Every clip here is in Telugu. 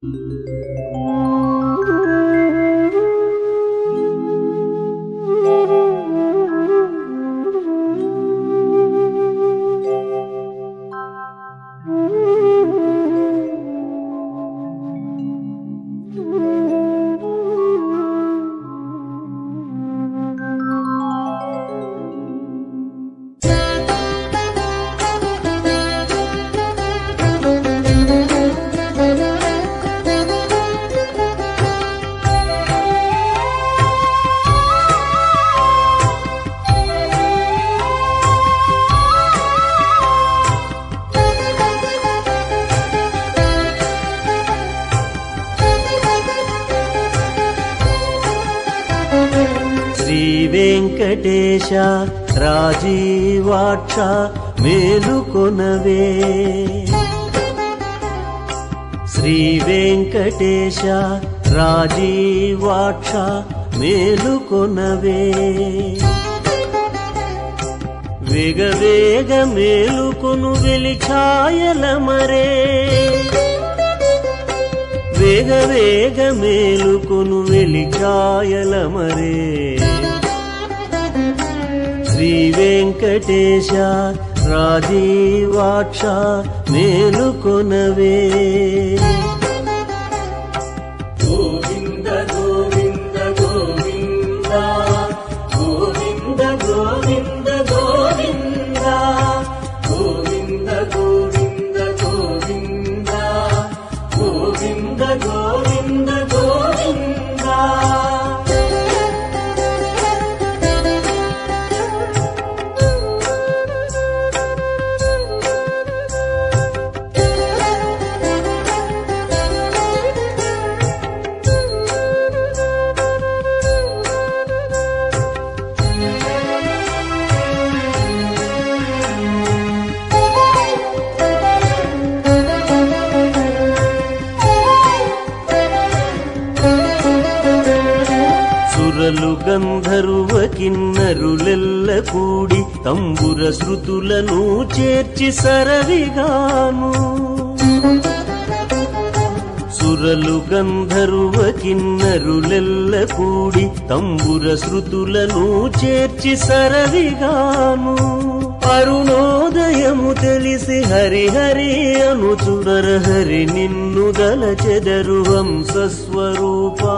Música శ్రీ వెంకటేశ రాజీవాక్ష మేలుకొనవే శ్రీ వెంకటేశ రాజీవాక్ష మేలుకొనవే వేగ వేగ మేలుకొను వెలిఛాయల మరే. వేగ వేగ మేలుకొను వెలిఛాయల మరే. శ్రీ వెంకటేశ రాజీవాక్ష మేలుకొనవే. Govinda Govinda Govinda Govinda Govinda Govinda Govinda Govinda the glory. గంధర్వ కిన్నరులెల్ల కూడి తంబుర శృతులను చేర్చి సరవిగాను. సురలు గంధర్వ కిన్నరులెల్ల కూడి తంబుర శృతులను చేర్చి సరవిగాను. అరుణోదయము తెలిసి హరిహరి అనుచునర హరి నిన్ను దల చెదరు వంశస్వరూపా.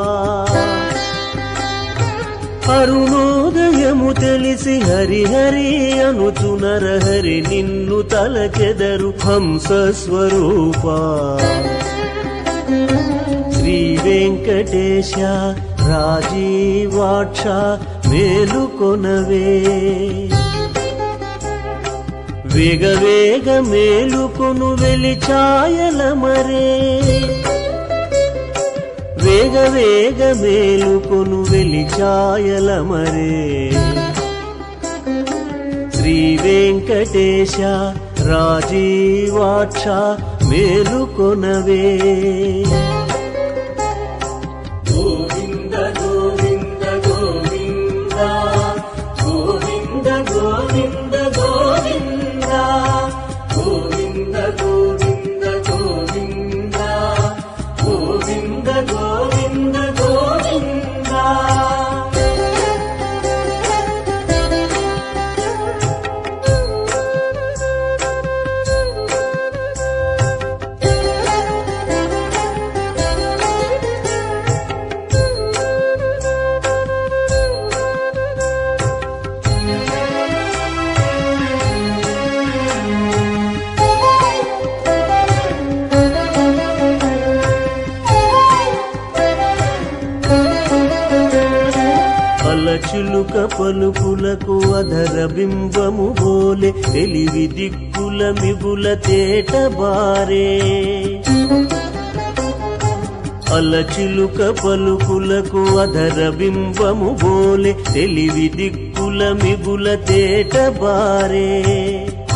అరుణోదయము తెలిసి హరిహరి అనుచునర హరి నిన్ను తలకెదరు హంస స్వరూప శ్రీ వెంకటేశ రాజీవాక్ష మేలుకొనవే. వేగ వేగ మేలుకొను వెలిఛాయల మరే. వేగ వేగ మేలుకొను వెలిఛాయల మరే. శ్రీ వెంకటేశ రాజీవాక్ష మేలుకొనవే. చిలుక పలుకులకు అధర బింబము బోలే తెలివి దిక్కుల మిగుల తేట బారే. అలచిలుక పలుకులకు అధర బింబము బోలే తెలివి దిక్కుల మిగుల తేట బారే.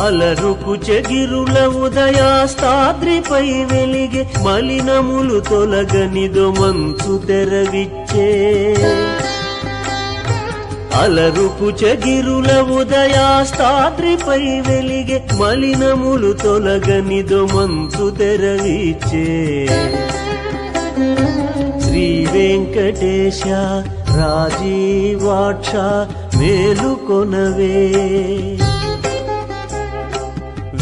అలరుకు చెగిరుల ఉదయాస్తాద్రిపై వెలిగే మలినములు తొలగనిదో మంచు తెరవిచ్చే. అలరుపు చగిరుల ఉదయాస్తాద్రిపై వెలిగే మలినములు తొలగనిదో మంచు తెరవిచ్చే శ్రీ వెంకటేశ రాజీవాక్ష మేలుకొనవే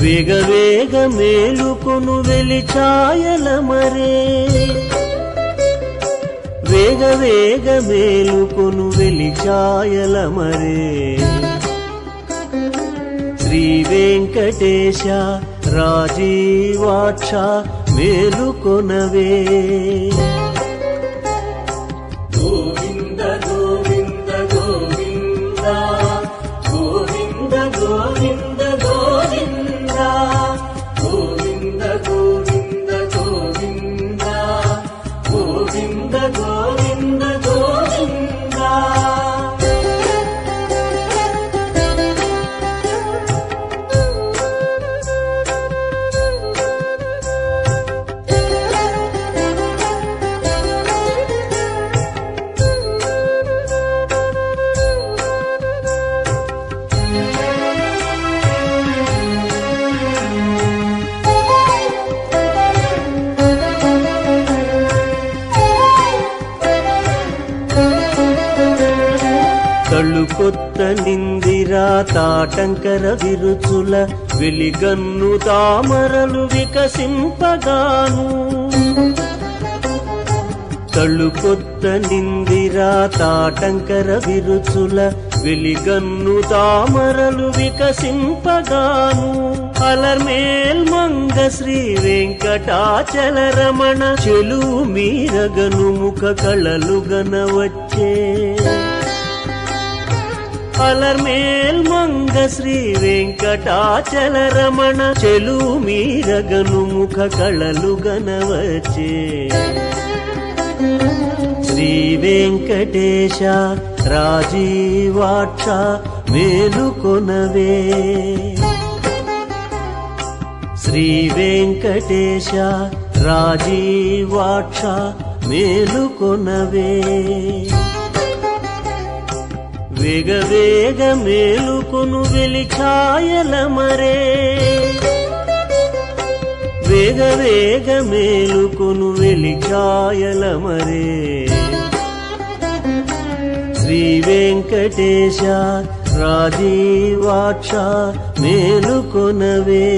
వేగ వేగ మేలుకొను వెలిచాయల మరే. వేగ వేగ మేలుకొను వెలిచాయల మరే. శ్రీ వెంకటేశ రాజీవాక్ష మేలుకొనవే. తాటంకర విరుచుల వెలిగన్ను తామరలు వికసింపగాను. తళుకొత్త కొత్త నిందిరా తాటంకర విరుచుల వెలిగన్ను తామరలు వికసింపగాను. అలర్మేల్ మంగ శ్రీ వెంకటాచల రమణ చెలు మీరగను ముఖ కళలు వచ్చే అలర్మేల్ మంగ శ్రీ వెంకటాచల రమణ. చెలు మీరగను ముఖ కళలు గనవచ్చే. శ్రీ వెంకటేశ రాజీవాక్ష మేలుకొనవే శ్రీ వెంకటేశ రాజీవాక్ష మేలుకొనవే వేగ వేగ మేలుకొను వెలిఛాయల మరే. వేగ వేగ మేలుకొను వెలిఛాయల మరే. శ్రీ వెంకటేశ రాజీవాక్ష మేలుకొనవే.